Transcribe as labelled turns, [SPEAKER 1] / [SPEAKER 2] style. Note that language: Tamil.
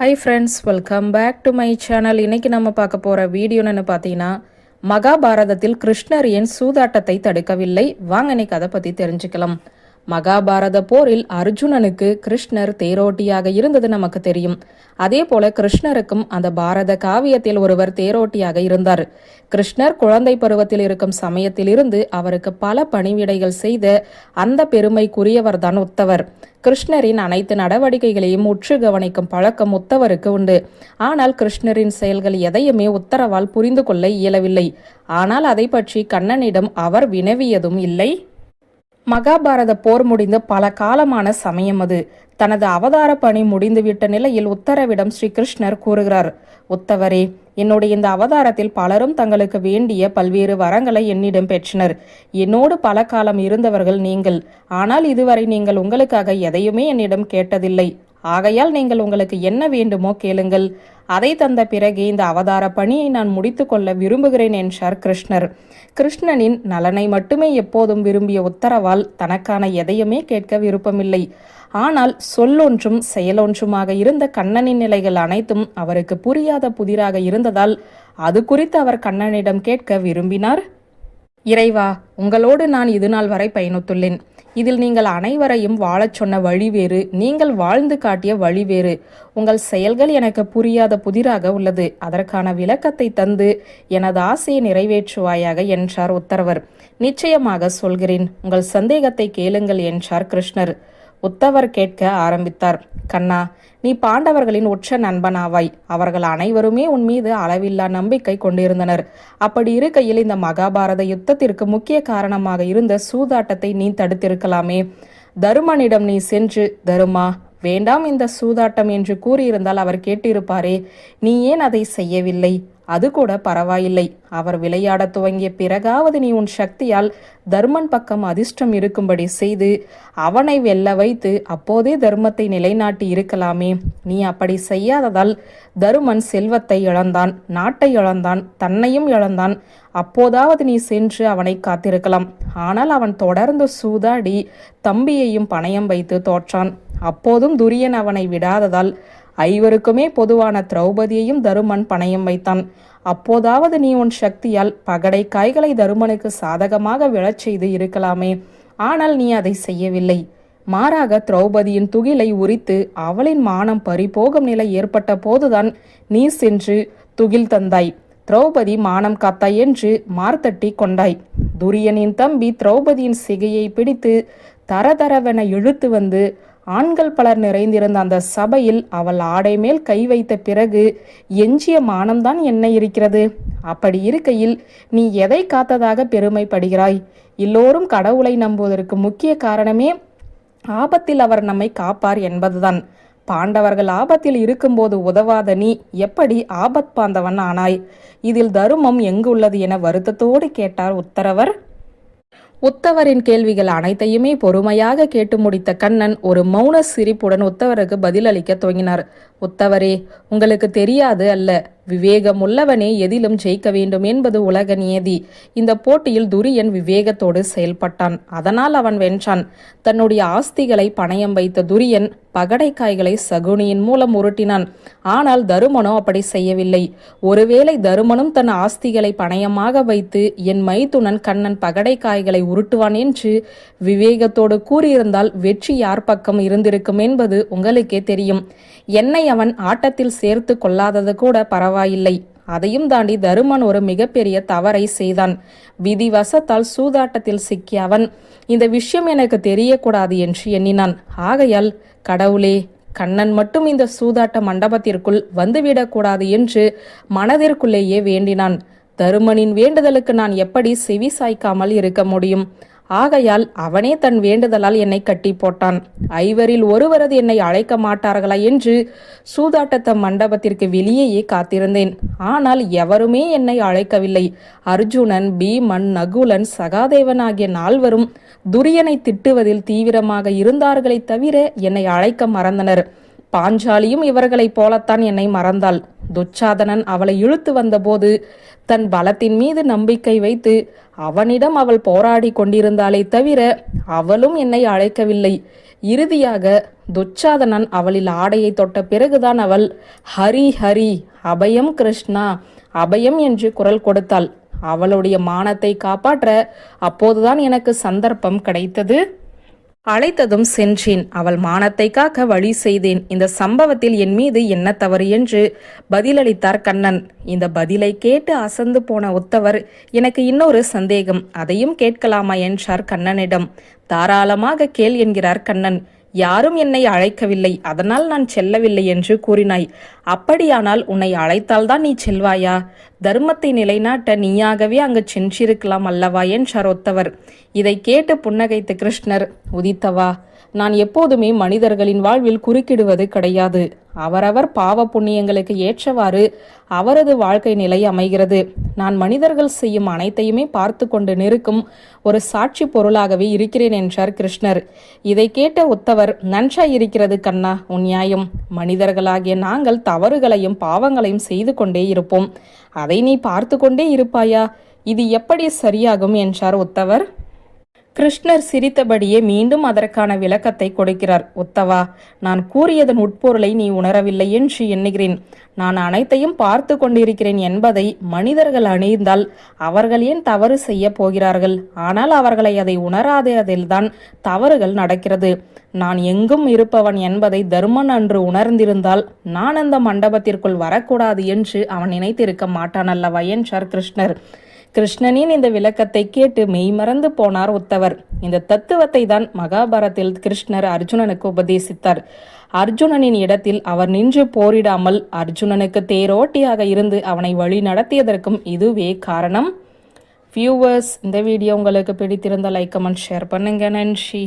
[SPEAKER 1] Hi friends welcome back to my channel இன்னைக்கு நம்ம பார்க்க போகிற வீடியோன்னு பார்த்தீங்கன்னா மகாபாரதத்தில் கிருஷ்ணர் ஏன் சூதாட்டத்தை தடுக்கவில்லை? வாங்க இன்னைக்கு அதை பற்றி தெரிஞ்சுக்கலாம். மகாபாரத போரில் அர்ஜுனனுக்கு கிருஷ்ணர் தேரோட்டியாக இருந்தது நமக்கு தெரியும். அதே போல கிருஷ்ணருக்கும் அந்த பாரத காவியத்தில் ஒருவர் தேரோட்டியாக இருந்தார். கிருஷ்ணர் குழந்தை பருவத்தில் இருக்கும் சமயத்திலிருந்து அவருக்கு பல பணிவிடைகள் செய்த அந்த பெருமைக்குரியவர்தான் உத்தவர். கிருஷ்ணரின் அனைத்து நடவடிக்கைகளையும் உற்று கவனிக்கும் பழக்கம் உத்தவருக்கு உண்டு. ஆனால் கிருஷ்ணரின் செயல்கள் எதையுமே உத்தரவால் புரிந்து கொள்ள இயலவில்லை. ஆனால் அதை பற்றி கண்ணனிடம் அவர் வினவியதும் இல்லை. மகாபாரத போர் முடிந்து பல காலமான சமயம் அது. தனது அவதார பணி முடிந்துவிட்ட நிலையில் உத்தரவிடம் ஸ்ரீகிருஷ்ணர் கூறுகிறார் உத்தவரே என்னுடைய இந்த அவதாரத்தில் பலரும் தங்களுக்கு வேண்டிய பல்வேறு வரங்களை என்னிடம் பெற்றனர். என்னோடு பல காலம் இருந்தவர்கள் நீங்கள். ஆனால் இதுவரை நீங்கள் உங்களுக்காக எதையுமே என்னிடம் கேட்டதில்லை. ஆகையால் நீங்கள் உங்களுக்கு என்ன வேண்டுமோ கேளுங்கள். அதை தந்த பிறகு இந்த அவதார பணியை நான் முடித்துக்கொள்ள விரும்புகிறேன் என்றார் கிருஷ்ணர். கிருஷ்ணனின் நலனை மட்டுமே எப்போதும் விரும்பிய உத்தரவால் தனக்கான எதையுமே கேட்க விருப்பமில்லை. ஆனால் சொல்லொன்றும் செயலொன்றுமாக இருந்த கண்ணனின் நிலைகள் அனைத்தும் அவருக்கு புரியாத புதிராக இருந்ததால் அது குறித்து அவர் கண்ணனிடம் கேட்க விரும்பினார். இறைவா உங்களோடு நான் இதுநாள் வரை பயணித்துள்ளேன். இதில் நீங்கள் அனைவரையும் வாழச் சொன்ன வழி வேறு நீங்கள் வாழ்ந்து காட்டிய வழி வேறு. உங்கள் செயல்கள் எனக்கு புரியாத புதிராக உள்ளது. அதற்கான விளக்கத்தை தந்து எனது ஆசையை நிறைவேற்றுவாயாக என்றார் உத்தரவர். நிச்சயமாக சொல்கிறேன் உங்கள் சந்தேகத்தை கேளுங்கள் என்றார் கிருஷ்ணர். உத்தவர் கேட்க ஆரம்பித்தார். கண்ணா நீ பாண்டவர்களின் உற்ற நண்பனாவாய். அவர்கள் அனைவருமே உன் மீது அளவில்லா நம்பிக்கை கொண்டிருந்தனர். அப்படி இருக்கையில் இந்த மகாபாரத யுத்தத்திற்கு முக்கிய காரணமாக இருந்த சூதாட்டத்தை நீ தடுத்திருக்கலாமே. தருமனிடம் நீ சென்று தருமா வேண்டாம் இந்த சூதாட்டம் என்று கூறியிருந்தால் அவர் கேட்டிருப்பாரே. நீ ஏன் அதை செய்யவில்லை? அது கூட பரவாயில்லை. அவர் விளையாடத் துவங்கிய பிறகாவது நீ உன் சக்தியால் தர்மன் பக்கம் அதிர்ஷ்டம் இருக்கும்படி செய்து அவனை வெல்ல வைத்து அப்போதே தர்மத்தை நிலைநாட்டி இருக்கலாமே. நீ அப்படி செய்யாததால் தருமன் செல்வத்தை இழந்தான் நாட்டை இழந்தான் தன்னையும் இழந்தான். அப்போதாவது நீ சென்று அவனை காத்திருக்கலாம். ஆனால் அவன் தொடர்ந்து சூதாடி தம்பியையும் பணயம் வைத்து தோற்றான். அப்போதும் துரியன் அவனை விடாததால் ஐவருக்குமே பொதுவான திரௌபதியையும் தருமன் பணையம் வைத்தான். அப்போதாவது நீ உன் சக்தியால் பகடை காய்களை தருமனுக்கு சாதகமாக விழச் செய்து இருக்கலாமே. ஆனால் நீ அதை செய்யவில்லை. மாறாக திரௌபதியின் துகிலை உரித்து அவளின் மானம் பறிபோகும் நிலை ஏற்பட்ட போதுதான் நீ சென்று துகில் தந்தாய். திரௌபதி மானம் காத்தாய் என்று மார்த்தட்டி கொண்டாய். துரியனின் தம்பி திரௌபதியின் சிகையை பிடித்து தரதரவென இழுத்து வந்து ஆண்கள் பலர் நிறைந்திருந்த அந்த சபையில் அவள் ஆடை மேல் கை வைத்த பிறகு எஞ்சிய மானம்தான் என்ன இருக்கிறது. அப்படி இருக்கையில் நீ எதை காத்ததாக பெருமைப்படுகிறாய்? எல்லோரும் கடவுளை நம்புவதற்கு முக்கிய காரணமே ஆபத்தில் அவர் நம்மை காப்பார் என்பதுதான். பாண்டவர்கள் ஆபத்தில் இருக்கும்போது உதவாத நீ எப்படி ஆபத் பாந்தவன் ஆனாய்? இதில் தருமம் எங்குள்ளது என வருத்தத்தோடு கேட்டார் உத்தரவர். உத்தவரின் கேள்விகள் அனைத்தையுமே பொறுமையாக கேட்டு முடித்த கண்ணன் ஒரு மௌன சிரிப்புடன் உத்தவருக்கு பதிலளிக்க துவங்கினார். உத்தவரே உங்களுக்கு தெரியாது அல்ல. விவேகம் உள்ளவனே எதிலும் ஜெயிக்க வேண்டும் என்பது உலக நியதி இந்த போட்டியில் துரியன் விவேகத்தோடு செயல்பட்டான். அதனால் அவன் வென்றான். தன்னுடைய ஆஸ்திகளை பணயம் வைத்த துரியன் பகடைக்காய்களை சகுனியின் மூலம் உருட்டினான். ஆனால் தருமனோ அப்படி செய்யவில்லை. ஒருவேளை தருமனும் தன் ஆஸ்திகளை பணயமாக வைத்து என் மைத்துனன் கண்ணன் பகடைக்காய்களை உருட்டுவான் என்று விவேகத்தோடு கூறியிருந்தால் வெற்றி யார் பக்கம் இருந்திருக்கும் என்பது உங்களுக்கே தெரியும். என்னை அவன் ஆட்டத்தில் சேர்த்து கொள்ளாதது கூட பரவாயில்லை. அதையும் தாண்டி தருமன் ஒரு மிகப்பெரிய தவறை செய்தான். விதிவசத்தால் சூதாட்டத்தில் சிக்கிய அவன். இந்த விஷயம் எனக்கு தெரியக்கூடாது என்று எண்ணினான். ஆகையால் கடவுளே கண்ணன் மட்டும் இந்த சூதாட்ட மண்டபத்திற்குள் வந்துவிடக்கூடாது என்று மனதிற்குள்ளேயே வேண்டினான். தருமனின் வேண்டுதலுக்கு நான் எப்படி செவி சாய்க்காமல் இருக்க முடியும்? ஆகையால் அவனே தன் வேண்டுதலால் என்னை கட்டி போட்டான். ஐவரில் ஒருவரது என்னை அழைக்க மாட்டார்களா என்று சூதாட்டத்த மண்டபத்திற்கு வெளியேயே காத்திருந்தேன். ஆனால் எவருமே என்னை அழைக்கவில்லை. அர்ஜுனன் பீமன் நகுலன் சகாதேவன் ஆகிய நால்வரும் துரியனை திட்டுவதில் தீவிரமாக இருந்தார்களே தவிர என்னை அழைக்க மறந்தனர். பாஞ்சாலியும் இவர்களைப் போலத்தான் என்னை மறந்தாள். துச்சாதனன் அவளை இழுத்து வந்தபோது தன் பலத்தின் மீது நம்பிக்கை வைத்து அவனிடம் அவள் போராடி கொண்டிருந்தாளே தவிர அவளும் என்னை அழைக்கவில்லை. இறுதியாக துச்சாதனன் அவளில் ஆடையை தொட்ட பிறகுதான் அவள் ஹரி ஹரி அபயம் கிருஷ்ணா அபயம் என்று குரல் கொடுத்தாள். அவளுடைய மானத்தை காப்பாற்ற அப்போதுதான் எனக்கு சந்தர்ப்பம் கிடைத்தது. அழைத்ததும் சென்றேன். அவள் மானத்தை காக்க வழி செய்தேன். இந்த சம்பவத்தில் என் மீது என்ன தவறு என்று பதிலளித்தார் கண்ணன். இந்த பதிலை கேட்டு அசந்து போன ஒத்தவர் எனக்கு இன்னொரு சந்தேகம். அதையும் கேட்கலாமா என்றார் கண்ணனிடம். தாராளமாக கேள் என்கிறார் கண்ணன். யாரும் என்னை அழைக்கவில்லை அதனால் நான் செல்லவில்லை என்று கூறினாய். அப்படியானால் உன்னை அழைத்தால்தான் நீ செல்வாயா? தர்மத்தை நிலைநாட்ட நீயாகவே அங்கு சென்றிருக்கலாம் அல்லவா என்றார் ஒத்தவர் இதை கேட்டு புன்னகைத்த கிருஷ்ணர் உதித்தவா நான் எப்போதுமே மனிதர்களின் வாழ்வில் குறுக்கிடுவது கிடையாது. அவரவர் பாவ புண்ணியங்களுக்கு ஏற்றவாறு அவரது வாழ்க்கை நிலை அமைகிறது. நான் மனிதர்கள் செய்யும் அனைத்தையுமே பார்த்து கொண்டு நிற்கும் ஒரு சாட்சி பொருளாகவே இருக்கிறேன் என்றார் கிருஷ்ணர். இதை கேட்ட உத்தவர் நன்றாய் இருக்கிறது கண்ணா உன் நியாயம். மனிதர்களாகிய நாங்கள் தவறுகளையும் பாவங்களையும் செய்து கொண்டே இருப்போம். அதை நீ பார்த்து கொண்டே இருப்பாயா? இது எப்படி சரியாகும் என்றார் உத்தவர். கிருஷ்ணர் சிரித்தபடியே மீண்டும் அதற்கான விளக்கத்தை கொடுக்கிறார். உத்தவா நான் கூறியதன் உட்பொருளை நீ உணரவில்லை என்று எண்ணுகிறேன். நான் அனைத்தையும் பார்த்து கொண்டிருக்கிறேன் என்பதை மனிதர்கள் அணிந்தால் அவர்கள் ஏன் தவறு செய்ய போகிறார்கள்? ஆனால் அவர்களை அதை உணராததில்தான் தவறுகள் நடக்கிறது. நான் எங்கும் இருப்பவன் என்பதை தர்மன் அன்று உணர்ந்திருந்தால் நான் அந்த மண்டபத்திற்குள் வரக்கூடாது என்று அவன் நினைத்திருக்க மாட்டான் அல்லவா? என்றார் கிருஷ்ணர். கிருஷ்ணனின் இந்த விளக்கத்தை கேட்டு மெய்மறந்து போனார் உத்தவர். இந்த தத்துவத்தை தான் மகாபாரத்தில் கிருஷ்ணர் அர்ஜுனனுக்கு உபதேசித்தார். அர்ஜுனனின் இடத்தில் அவர் நின்று போரிடாமல் அர்ஜுனனுக்கு தேரோட்டியாக இருந்து அவனை வழி நடத்தியதற்கும் இதுவே காரணம். வியூவர்ஸ் இந்த வீடியோ உங்களுக்கு பிடித்திருந்த லைக் கமெண்ட் ஷேர் பண்ணுங்க. நன்றி.